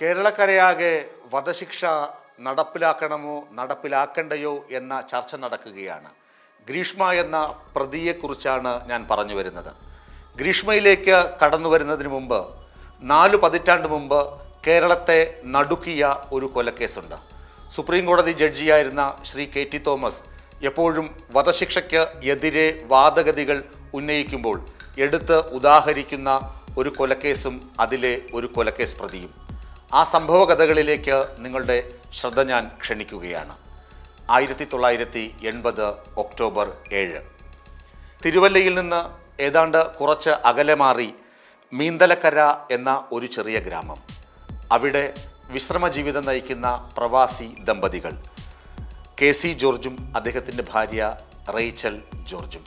കേരളക്കരയാകെ വധശിക്ഷ നടപ്പിലാക്കണമോ നടപ്പിലാക്കണ്ടയോ എന്ന ചർച്ച നടക്കുകയാണ്. ഗ്രീഷ്മ എന്ന പ്രതിയെക്കുറിച്ചാണ് ഞാൻ പറഞ്ഞു വരുന്നത്. ഗ്രീഷ്മയിലേക്ക് കടന്നു വരുന്നതിന് മുമ്പ് നാലു പതിറ്റാണ്ട് മുമ്പ് കേരളത്തെ നടുക്കിയ ഒരു കൊലക്കേസുണ്ട്. സുപ്രീം കോടതി ജഡ്ജിയായിരുന്ന ശ്രീ കെ ടി തോമസ് എപ്പോഴും വധശിക്ഷയ്ക്ക് എതിരെ വാദഗതികൾ ഉന്നയിക്കുമ്പോൾ എടുത്ത് ഉദാഹരിക്കുന്ന ഒരു കൊലക്കേസും അതിലെ ഒരു കൊലക്കേസ് പ്രതിയും. ആ സംഭവ കഥകളിലേക്ക് നിങ്ങളുടെ ശ്രദ്ധ ഞാൻ ക്ഷണിക്കുകയാണ്. ആയിരത്തി തൊള്ളായിരത്തി എൺപത് ഒക്ടോബർ ഏഴ്. തിരുവല്ലയിൽ നിന്ന് ഏതാണ്ട് കുറച്ച് അകലെ മാറി മീന്തലക്കര എന്ന ഒരു ചെറിയ ഗ്രാമം. അവിടെ വിശ്രമ ജീവിതം നയിക്കുന്ന പ്രവാസി ദമ്പതികൾ. കെ സി ജോർജും അദ്ദേഹത്തിന്റെ ഭാര്യ റേച്ചൽ ജോർജും.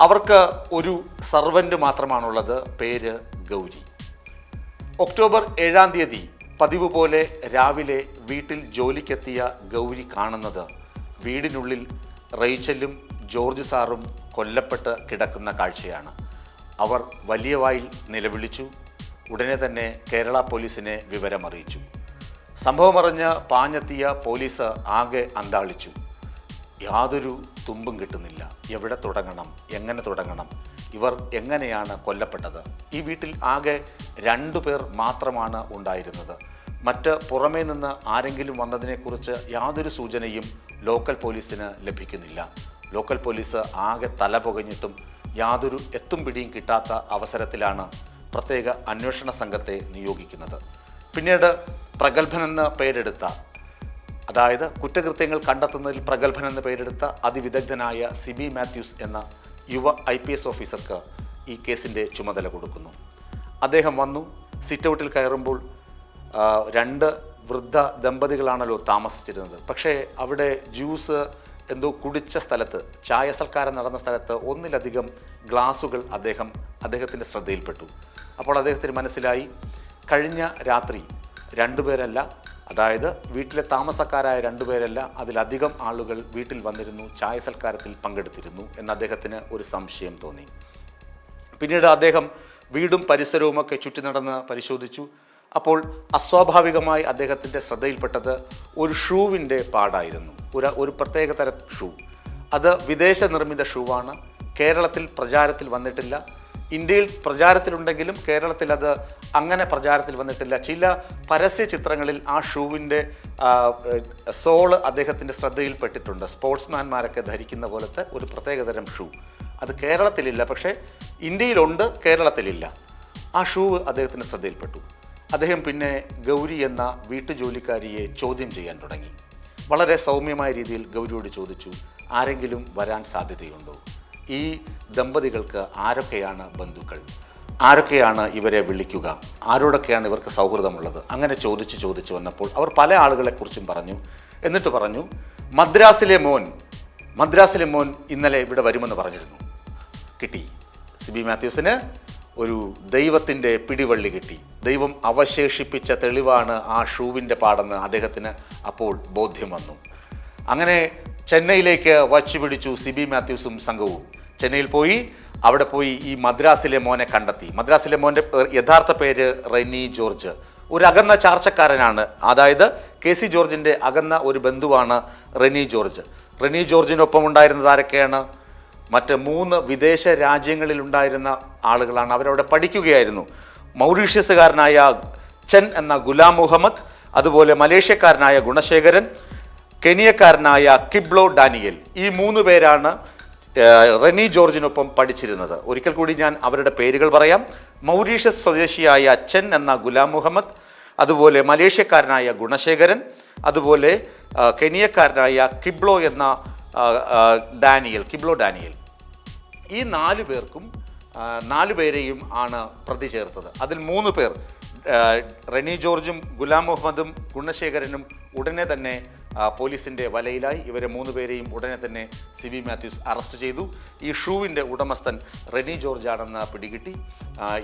അവർക്ക് ഒരു സർവന്റ് മാത്രമാണുള്ളത് പേര് ഗൗരി. ഒക്ടോബർ ഏഴാം തീയതി പതിവ് പോലെ രാവിലെ വീട്ടിൽ ജോലിക്കെത്തിയ ഗൗരി കാണുന്നത് വീടിനുള്ളിൽ റേച്ചലും ജോർജ് സാറും കൊല്ലപ്പെട്ട് കിടക്കുന്ന കാഴ്ചയാണ്. അവർ വലിയ വായിൽ നിലവിളിച്ചു. ഉടനെ തന്നെ കേരള പോലീസിനെ വിവരമറിയിച്ചു. സംഭവമറിഞ്ഞ് പാഞ്ഞെത്തിയ പോലീസ് ആകെ അന്താളിച്ചു. യാതൊരു തുമ്പും കിട്ടുന്നില്ല. എവിടെ തുടങ്ങണം? എങ്ങനെ തുടങ്ങണം? ഇവർ എങ്ങനെയാണ് കൊല്ലപ്പെട്ടത്? ഈ വീട്ടിൽ ആകെ രണ്ടു പേർ മാത്രമാണ് ഉണ്ടായിരുന്നത്. മറ്റ് പുറമേ നിന്ന് ആരെങ്കിലും വന്നതിനെക്കുറിച്ച് യാതൊരു സൂചനയും ലോക്കൽ പോലീസിന് ലഭിക്കുന്നില്ല. ലോക്കൽ പോലീസ് ആകെ തല പുകഞ്ഞിട്ടും യാതൊരു എത്തും പിടിയും കിട്ടാത്ത അവസരത്തിലാണ് പ്രത്യേക അന്വേഷണ സംഘത്തെ നിയോഗിക്കുന്നത്. പിന്നീട് പ്രഗത്ഭനെന്ന് പേരെടുത്ത അതായത് കുറ്റകൃത്യങ്ങൾ കണ്ടെത്തുന്നതിൽ പ്രഗത്ഭൻ എന്ന് പേരെടുത്ത അതിവിദഗ്ധനായ സിബി മാത്യൂസ് എന്ന യുവ ഐ പി എസ് ഓഫീസർക്ക് ഈ കേസിന്റെ ചുമതല കൊടുക്കുന്നു. അദ്ദേഹം വന്നു സിറ്റൗട്ടിൽ കയറുമ്പോൾ രണ്ട് വൃദ്ധ ദമ്പതികളാണല്ലോ താമസിച്ചിരുന്നത്. പക്ഷേ അവിടെ ജ്യൂസ് എന്തോ കുടിച്ച സ്ഥലത്ത് ചായ സൽക്കാരം നടന്ന സ്ഥലത്ത് ഒന്നിലധികം ഗ്ലാസുകൾ അദ്ദേഹം അദ്ദേഹത്തിന്റെ ശ്രദ്ധയിൽപ്പെട്ടു. അപ്പോൾ അദ്ദേഹത്തിന് മനസ്സിലായി കഴിഞ്ഞ രാത്രി രണ്ടുപേരല്ല അതായത് വീട്ടിലെ താമസക്കാരായ രണ്ടുപേരല്ല അതിലധികം ആളുകൾ വീട്ടിൽ വന്നിരുന്നു ചായ സൽക്കാരത്തിൽ പങ്കെടുത്തിരുന്നു എന്ന അദ്ദേഹത്തിന് ഒരു സംശയം തോന്നി. പിന്നീട് അദ്ദേഹം വീടും പരിസരവുമൊക്കെ ചുറ്റി നടന്ന് പരിശോധിച്ചു. അപ്പോൾ അസ്വാഭാവികമായി അദ്ദേഹത്തിന്റെ ശ്രദ്ധയിൽപ്പെട്ടത് ഒരു ഷൂവിന്റെ പാടായിരുന്നു. ഒരു ഒരു പ്രത്യേക തരം ഷൂ. അത് വിദേശ നിർമ്മിത ഷൂവാണ്. കേരളത്തിൽ പ്രചാരത്തിൽ വന്നിട്ടില്ല. ഇന്ത്യയിൽ പ്രചാരത്തിലുണ്ടെങ്കിലും കേരളത്തിൽ അത് അങ്ങനെ പ്രചാരത്തിൽ വന്നിട്ടില്ല. ചില പരസ്യ ചിത്രങ്ങളിൽ ആ ഷൂവിന്റെ സോൾ അദ്ദേഹത്തിന്റെ ശ്രദ്ധയിൽപ്പെട്ടിട്ടുണ്ട്. സ്പോർട്സ്മാൻമാരൊക്കെ ധരിക്കുന്ന പോലത്തെ ഒരു പ്രത്യേകതരം ഷൂ. അത് കേരളത്തിലില്ല പക്ഷേ ഇന്ത്യയിലുണ്ട് കേരളത്തിലില്ല. ആ ഷൂവ് അദ്ദേഹത്തിന്റെ ശ്രദ്ധയിൽപ്പെട്ടു. അദ്ദേഹം പിന്നെ ഗൗരി എന്ന വീട്ടുജോലിക്കാരിയെ ചോദ്യം ചെയ്യാൻ തുടങ്ങി. വളരെ സൗമ്യമായ രീതിയിൽ ഗൗരിയോട് ചോദിച്ചു ആരെങ്കിലും വരാൻ സാധ്യതയുണ്ടോ? ഈ ദമ്പതികൾക്ക് ആരൊക്കെയാണ് ബന്ധുക്കൾ? ആരൊക്കെയാണ് ഇവരെ വിളിക്കുക? ആരോടൊക്കെയാണ് ഇവർക്ക് സൗഹൃദമുള്ളത്? അങ്ങനെ ചോദിച്ച് ചോദിച്ച് വന്നപ്പോൾ അവർ പല ആളുകളെക്കുറിച്ചും പറഞ്ഞു. എന്നിട്ട് പറഞ്ഞു മദ്രാസിലെ മോൻ മദ്രാസിലെ മോൻ ഇന്നലെ ഇവിടെ വരുമെന്ന് പറഞ്ഞിരുന്നു. കിട്ടി. സിബി മാത്യൂസിന് ഒരു ദൈവത്തിന്റെ പിടിവള്ളി കിട്ടി. ദൈവം അവശേഷിപ്പിച്ച തെളിവാണ് ആ ഷൂവിന്റെ പാടെന്ന് അദ്ദേഹത്തിന് അപ്പോൾ ബോധ്യം വന്നു. അങ്ങനെ ചെന്നൈയിലേക്ക് വച്ചു പിടിച്ചു സിബി മാത്യൂസും സംഘവും. ചെന്നൈയിൽ പോയി. അവിടെ പോയി ഈ മദ്രാസിലെ മോനെ കണ്ടെത്തി. മദ്രാസിലെ മോന്റെ യഥാർത്ഥ പേര് റെനി ജോർജ്. ഒരു അകന്ന ചാർച്ചക്കാരനാണ്. അതായത് കെ സി ജോർജിന്റെ അകന്ന ഒരു ബന്ധുവാണ് റെനി ജോർജ്. റെനി ജോർജിനൊപ്പം ഉണ്ടായിരുന്നത് ആരൊക്കെയാണ്? മറ്റ് മൂന്ന് വിദേശ രാജ്യങ്ങളിൽ ഉണ്ടായിരുന്ന ആളുകളാണ്. അവരവിടെ പഠിക്കുകയായിരുന്നു. മൗറീഷ്യസുകാരനായ ചെൻ എന്ന ഗുലാം മുഹമ്മദ് അതുപോലെ മലേഷ്യക്കാരനായ ഗുണശേഖരൻ കെനിയക്കാരനായ കിബ്ലോ ഡാനിയൽ. ഈ മൂന്ന് പേരാണ് റെനി ജോർജിനൊപ്പം പഠിച്ചിരുന്നത്. ഒരിക്കൽ കൂടി ഞാൻ അവരുടെ പേരുകൾ പറയാം. മൗറീഷ്യസ് സ്വദേശിയായ അച്ഛൻ എന്ന ഗുലാം മുഹമ്മദ് അതുപോലെ മലേഷ്യക്കാരനായ ഗുണശേഖരൻ അതുപോലെ കെനിയക്കാരനായ കിബ്ലോ എന്ന ഡാനിയൽ കിബ്ലോ ഡാനിയൽ. ഈ നാല് പേർക്കും നാല് പേരെയും ആണ് പ്രതി ചേർത്തത്. അതിൽ മൂന്ന് പേർ റെനി ജോർജും ഗുലാം മുഹമ്മദും ഗുണശേഖരനും ഉടനെ തന്നെ പോലീസിന്റെ വലയിലായി ഇവരെ മൂന്ന് പേരെയും ഉടനെ തന്നെ സി വി മാത്യൂസ് അറസ്റ്റ് ചെയ്തു. ഈ ഷൂവിന്റെ ഉടമസ്ഥൻ റെനി ജോർജ് ആണെന്ന് പിടികിട്ടി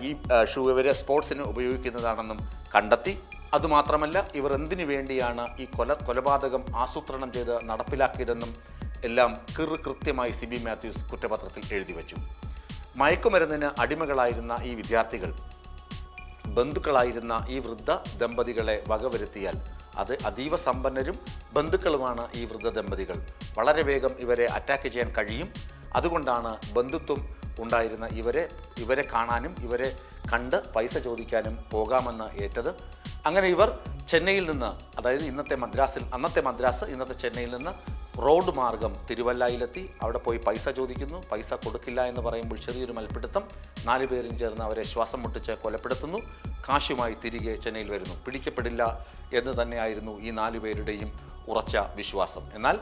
ഈ ഷൂ ഇവരെ സ്പോർട്സിന് ഉപയോഗിക്കുന്നതാണെന്നും കണ്ടെത്തി. അതുമാത്രമല്ല ഇവർ എന്തിനു വേണ്ടിയാണ് ഈ കൊല കൊലപാതകം ആസൂത്രണം ചെയ്ത് നടപ്പിലാക്കിയതെന്നും എല്ലാം കിർ കൃത്യമായി സി ബി മാത്യൂസ് കുറ്റപത്രത്തിൽ എഴുതി വച്ചു. മയക്കുമരുന്നിന് അടിമകളായിരുന്ന ഈ വിദ്യാർത്ഥികൾ ബന്ധുക്കളായിരുന്ന ഈ വൃദ്ധ ദമ്പതികളെ വകവരുത്തിയാൽ അത് അതീവ സമ്പന്നരും ബന്ധുക്കളുമാണ് ഈ വൃദ്ധ ദമ്പതികൾ വളരെ വേഗം ഇവരെ അറ്റാക്ക് ചെയ്യാൻ കഴിയും. അതുകൊണ്ടാണ് ബന്ധുത്വം ഉണ്ടായിരുന്ന ഇവരെ ഇവരെ കാണാനും ഇവരെ കണ്ട് പൈസ ചോദിക്കാനും പോകാമെന്ന് ഏറ്റത്. അങ്ങനെ ഇവർ ചെന്നൈയിൽ നിന്ന് അതായത് ഇന്നത്തെ മദ്രാസിൽ അന്നത്തെ മദ്രാസ് ഇന്നത്തെ ചെന്നൈയിൽ നിന്ന് റോഡ് മാർഗം തിരുവല്ലയിലെത്തി. അവിടെ പോയി പൈസ ചോദിക്കുന്നു. പൈസ കൊടുക്കില്ല എന്ന് പറയുമ്പോൾ ചെറിയൊരു മൽപ്പിടുത്തം. നാല് പേരും ചേർന്ന് അവരെ ശ്വാസം മുട്ടിച്ച് കൊലപ്പെടുത്തുന്നു. കാശുമായി തിരികെ ചെന്നൈയിൽ വരുന്നു. പിടിക്കപ്പെടില്ല എന്ന് തന്നെയായിരുന്നു ഈ നാലു പേരുടെയും ഉറച്ച വിശ്വാസം. എന്നാൽ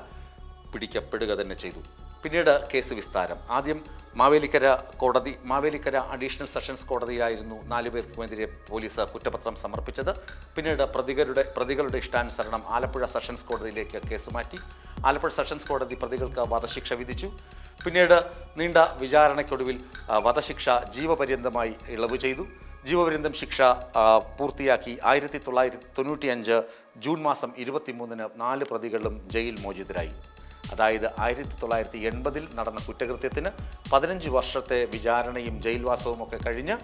പിടിക്കപ്പെടുക തന്നെ ചെയ്തു. പിന്നീട് കേസ് വിസ്താരം. ആദ്യം മാവേലിക്കര കോടതി മാവേലിക്കര അഡീഷണൽ സെഷൻസ് കോടതിയിലായിരുന്നു നാലു പേർക്കുമെതിരെ പോലീസ് കുറ്റപത്രം സമർപ്പിച്ചത്. പിന്നീട് പ്രതികളുടെ പ്രതികളുടെ ഇഷ്ടാനുസരണം ആലപ്പുഴ സെഷൻസ് കോടതിയിലേക്ക് കേസ് മാറ്റി. ആലപ്പുഴ സെഷൻസ് കോടതി പ്രതികൾക്ക് വധശിക്ഷ വിധിച്ചു. പിന്നീട് നീണ്ട വിചാരണയ്ക്കൊടുവിൽ വധശിക്ഷ ജീവപര്യന്തമായി ഇളവ് ചെയ്തു. ജീവപര്യന്തം ശിക്ഷ പൂർത്തിയാക്കി ആയിരത്തി തൊള്ളായിരത്തി തൊണ്ണൂറ്റിയഞ്ച് ജൂൺ മാസം ഇരുപത്തിമൂന്നിന് നാല് പ്രതികളും ജയിൽ മോചിതരായി. അതായത് ആയിരത്തി തൊള്ളായിരത്തി എൺപതിൽ നടന്ന കുറ്റകൃത്യത്തിന് പതിനഞ്ച് വർഷത്തെ വിചാരണയും ജയിൽവാസവും ഒക്കെ കഴിഞ്ഞ്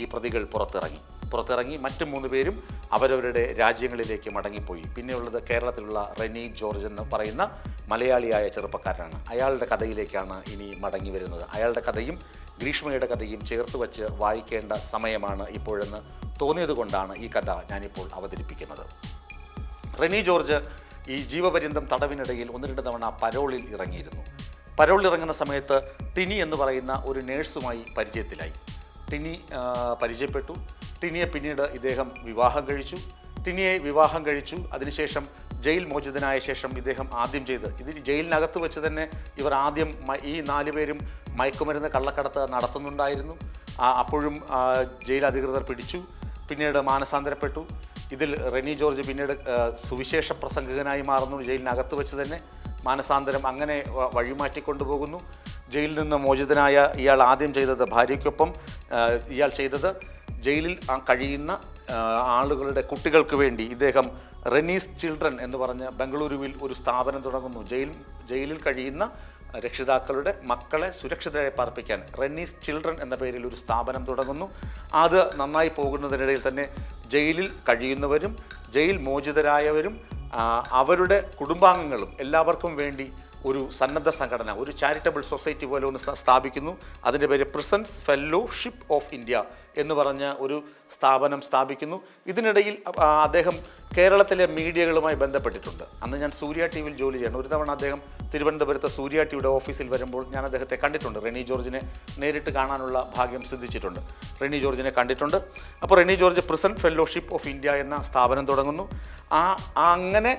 ഈ പ്രതികൾ പുറത്തിറങ്ങി. പുറത്തിറങ്ങി മറ്റ് മൂന്ന് പേരും അവരവരുടെ രാജ്യങ്ങളിലേക്ക് മടങ്ങിപ്പോയി. പിന്നെയുള്ളത് കേരളത്തിലുള്ള റെനി ജോർജ് എന്ന് പറയുന്ന മലയാളിയായ ചെറുപ്പക്കാരനാണ്. അയാളുടെ കഥയിലേക്കാണ് ഇനി മടങ്ങി വരുന്നത്. അയാളുടെ കഥയും ഗ്രീഷ്മയുടെ കഥയും ചേർത്ത് വച്ച് വായിക്കേണ്ട സമയമാണ് ഇപ്പോഴെന്ന് തോന്നിയതുകൊണ്ടാണ് ഈ കഥ ഞാനിപ്പോൾ അവതരിപ്പിക്കുന്നത്. റെനി ജോർജ് ഈ ജീവപര്യന്തം തടവിനിടയിൽ ഒന്ന് രണ്ട് തവണ പരോളിൽ ഇറങ്ങിയിരുന്നു. പരോളിൽ ഇറങ്ങുന്ന സമയത്ത് ടിനി എന്ന് പറയുന്ന ഒരു നേഴ്സുമായി പരിചയത്തിലായി. ടിനി പരിചയപ്പെട്ടു. ടിനിയെ പിന്നീട് ഇദ്ദേഹം വിവാഹം കഴിച്ചു. ടിനിയെ വിവാഹം കഴിച്ചു. അതിനുശേഷം ജയിൽ മോചിതനായ ശേഷം ഇദ്ദേഹം ആദ്യം ചെയ്ത് ഇത് ജയിലിനകത്ത് വെച്ച് തന്നെ ഇവർ ആദ്യം ഈ നാല് പേരും മയക്കുമരുന്ന് കള്ളക്കടത്ത് നടത്തുന്നുണ്ടായിരുന്നു. അപ്പോഴും ജയിൽ അധികൃതർ പിടിച്ചു. പിന്നീട് മാനസാന്തരപ്പെട്ടു. ഇതിൽ റെനി ജോർജ് പിന്നീട് സുവിശേഷ പ്രസംഗകനായി മാറുന്നു. ജയിലിനകത്ത് വെച്ച് തന്നെ മാനസാന്തരം അങ്ങനെ വഴിമാറ്റിക്കൊണ്ടുപോകുന്നു. വഴിമാറ്റി കൊണ്ടുപോകുന്നു ജയിലിൽ നിന്ന് മോചിതനായ ഇയാൾ ആദ്യം ചെയ്തത് ഭാര്യയ്ക്കൊപ്പം ഇയാൾ ചെയ്തത് ജയിലിൽ കഴിയുന്ന ആളുകളുടെ കുട്ടികൾക്ക് വേണ്ടി ഇദ്ദേഹം റെനീസ് ചിൽഡ്രൻ എന്ന് പറഞ്ഞ ബംഗളൂരുവിൽ ഒരു സ്ഥാപനം തുടങ്ങുന്നു. ജയിൽ ജയിലിൽ കഴിയുന്ന രക്ഷിതാക്കളുടെ മക്കളെ സുരക്ഷിതരായി പാർപ്പിക്കാൻ റെന്നീസ് ചിൽഡ്രൻ എന്ന പേരിൽ ഒരു സ്ഥാപനം തുടങ്ങുന്നു. അത് നന്നായി പോകുന്നതിനിടയിൽ തന്നെ ജയിലിൽ കഴിയുന്നവരും ജയിൽ മോചിതരായവരും അവരുടെ കുടുംബാംഗങ്ങളും എല്ലാവർക്കും വേണ്ടി ഒരു സന്നദ്ധ സംഘടന ഒരു ചാരിറ്റബിൾ സൊസൈറ്റി പോലെ ഒന്ന് സ്ഥാപിക്കുന്നു. അതിന്റെ പേര് പ്രസൻസ് ഫെല്ലോഷിപ്പ് ഓഫ് ഇന്ത്യ എന്ന് പറഞ്ഞ ഒരു സ്ഥാപനം സ്ഥാപിക്കുന്നു. ഇതിനിടയിൽ അദ്ദേഹം കേരളത്തിലെ മീഡിയകളുമായി ബന്ധപ്പെട്ടിട്ടുണ്ട്. അന്ന് ഞാൻ സൂര്യ ടി വിയിൽ ജോലി ചെയ്യണം. ഒരു തവണ അദ്ദേഹം തിരുവനന്തപുരത്തെ സൂര്യ ടിയുടെ ഓഫീസിൽ വരുമ്പോൾ ഞാൻ അദ്ദേഹത്തെ കണ്ടിട്ടുണ്ട്. റെനി ജോർജിനെ നേരിട്ട് കാണാനുള്ള ഭാഗ്യം സിദ്ധിച്ചിട്ടുണ്ട്. റെനി ജോർജിനെ കണ്ടിട്ടുണ്ട്. അപ്പോൾ Renny George prison fellowship of India എന്ന സ്ഥാപനം തുടങ്ങുന്നു. ആ അങ്ങനെ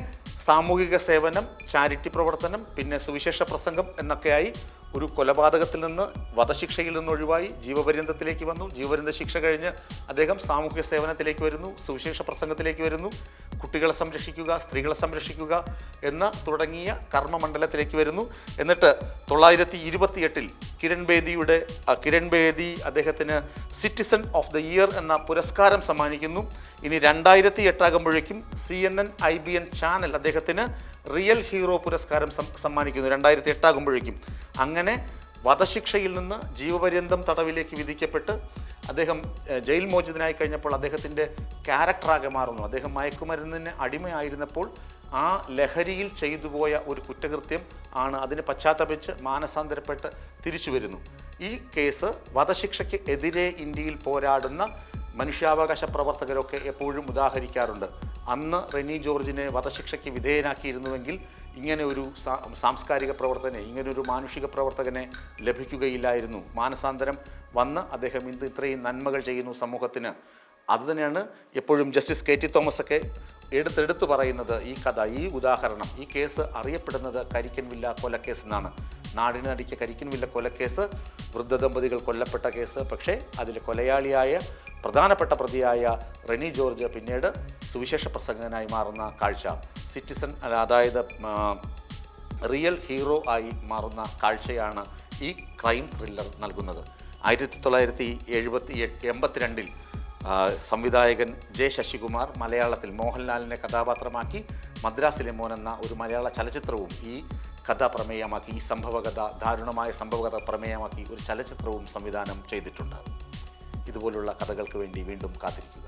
സാമൂഹിക സേവനം ചാരിറ്റി പ്രവർത്തനം പിന്നെ സുവിശേഷ പ്രസംഗം എന്നൊക്കെയായി ഒരു കൊലപാതകത്തിൽ നിന്ന് വധശിക്ഷയിൽ നിന്ന് ഒഴിവായി ജീവപര്യന്തത്തിലേക്ക് വന്നു. ജീവപര്യന്ത ശിക്ഷ കഴിഞ്ഞ് അദ്ദേഹം സാമൂഹിക സേവനത്തിലേക്ക് വരുന്നു സുവിശേഷ പ്രസംഗത്തിലേക്ക് വരുന്നു. കുട്ടികളെ സംരക്ഷിക്കുക സ്ത്രീകളെ സംരക്ഷിക്കുക എന്ന തുടങ്ങിയ കർമ്മമണ്ഡലത്തിലേക്ക് വരുന്നു. എന്നിട്ട് തൊള്ളായിരത്തി ഇരുപത്തിയെട്ടിൽ കിരൺ ബേദിയുടെ കിരൺ ബേദി അദ്ദേഹത്തിന് സിറ്റിസൺ ഓഫ് ദ ഇയർ എന്ന പുരസ്കാരം സമ്മാനിക്കുന്നു. ഇനി രണ്ടായിരത്തി എട്ടാകുമ്പോഴേക്കും C N N I B N channel അദ്ദേഹത്തിന് റിയൽ ഹീറോ പുരസ്കാരം സമ്മാനിക്കുന്നു. രണ്ടായിരത്തി എട്ടാകുമ്പോഴേക്കും അങ്ങനെ വധശിക്ഷയിൽ നിന്ന് ജീവപര്യന്തം തടവിലേക്ക് വിധിക്കപ്പെട്ട് അദ്ദേഹം ജയിൽ മോചിതനായി കഴിഞ്ഞപ്പോൾ അദ്ദേഹത്തിന്റെ ക്യാരക്ടറാകെ മാറുന്നു. അദ്ദേഹം മയക്കുമരുന്നിന് അടിമയായിരുന്നപ്പോൾ ആ ലഹരിയിൽ ചെയ്തു പോയ ഒരു കുറ്റകൃത്യം ആണ് അതിന് പശ്ചാത്തപിച്ച് മാനസാന്തരപ്പെട്ട് തിരിച്ചു വരുന്നു. ഈ കേസ് വധശിക്ഷയ്ക്ക് എതിരെ ഇന്ത്യയിൽ പോരാടുന്ന മനുഷ്യാവകാശ പ്രവർത്തകരൊക്കെ എപ്പോഴും ഉദാഹരിക്കാറുണ്ട്. അന്ന് റെനി ജോർജിനെ വധശിക്ഷയ്ക്ക് വിധേയനാക്കിയിരുന്നുവെങ്കിൽ ഇങ്ങനെ ഒരു സാംസ്കാരിക പ്രവർത്തനെ ഇങ്ങനൊരു മാനുഷിക പ്രവർത്തകനെ ലഭിക്കുകയില്ലായിരുന്നു. മാനസാന്തരം വന്ന് അദ്ദേഹം ഇന്ന് ഇത്രയും നന്മകൾ ചെയ്യുന്നു സമൂഹത്തിന്. അതുതന്നെയാണ് എപ്പോഴും ജസ്റ്റിസ് കെ ടി തോമസ് ഒക്കെ എടുത്തെടുത്ത് പറയുന്നത് ഈ കഥ ഈ ഉദാഹരണം ഈ കേസ് അറിയപ്പെടുന്നത് കരിക്കൻവില്ല കൊലക്കേസ് എന്നാണ്. നാടിനടിക്ക് കരിക്കൻവില്ല കൊലക്കേസ് വൃദ്ധ ദമ്പതികൾ കൊല്ലപ്പെട്ട കേസ് പക്ഷേ അതിൽ കൊലയാളിയായ പ്രധാനപ്പെട്ട പ്രതിയായ റെനി ജോർജ് പിന്നീട് സുവിശേഷ പ്രസംഗകനായി മാറുന്ന കാഴ്ച. സിറ്റിസൺ അതായത് റിയൽ ഹീറോ ആയി മാറുന്ന കാഴ്ചയാണ് ഈ ക്രൈം ത്രില്ലർ നൽകുന്നത്. ആയിരത്തി തൊള്ളായിരത്തി എഴുപത്തി എൺപത്തിരണ്ടിൽ സംവിധായകൻ ജെ ശശികുമാർ മലയാളത്തിൽ മോഹൻലാലിനെ കഥാപാത്രമാക്കി മദ്രാസിലെ മോൻ എന്ന ഒരു മലയാള ചലച്ചിത്രവും ഈ കഥ പ്രമേയമാക്കി ഈ സംഭവകഥ ദാരുണമായ സംഭവകഥ പ്രമേയമാക്കി ഒരു ചലച്ചിത്രവും സംവിധാനം ചെയ്തിട്ടുണ്ട്. ഇതുപോലുള്ള കഥകൾക്ക് വേണ്ടി വീണ്ടും കാത്തിരിക്കുക.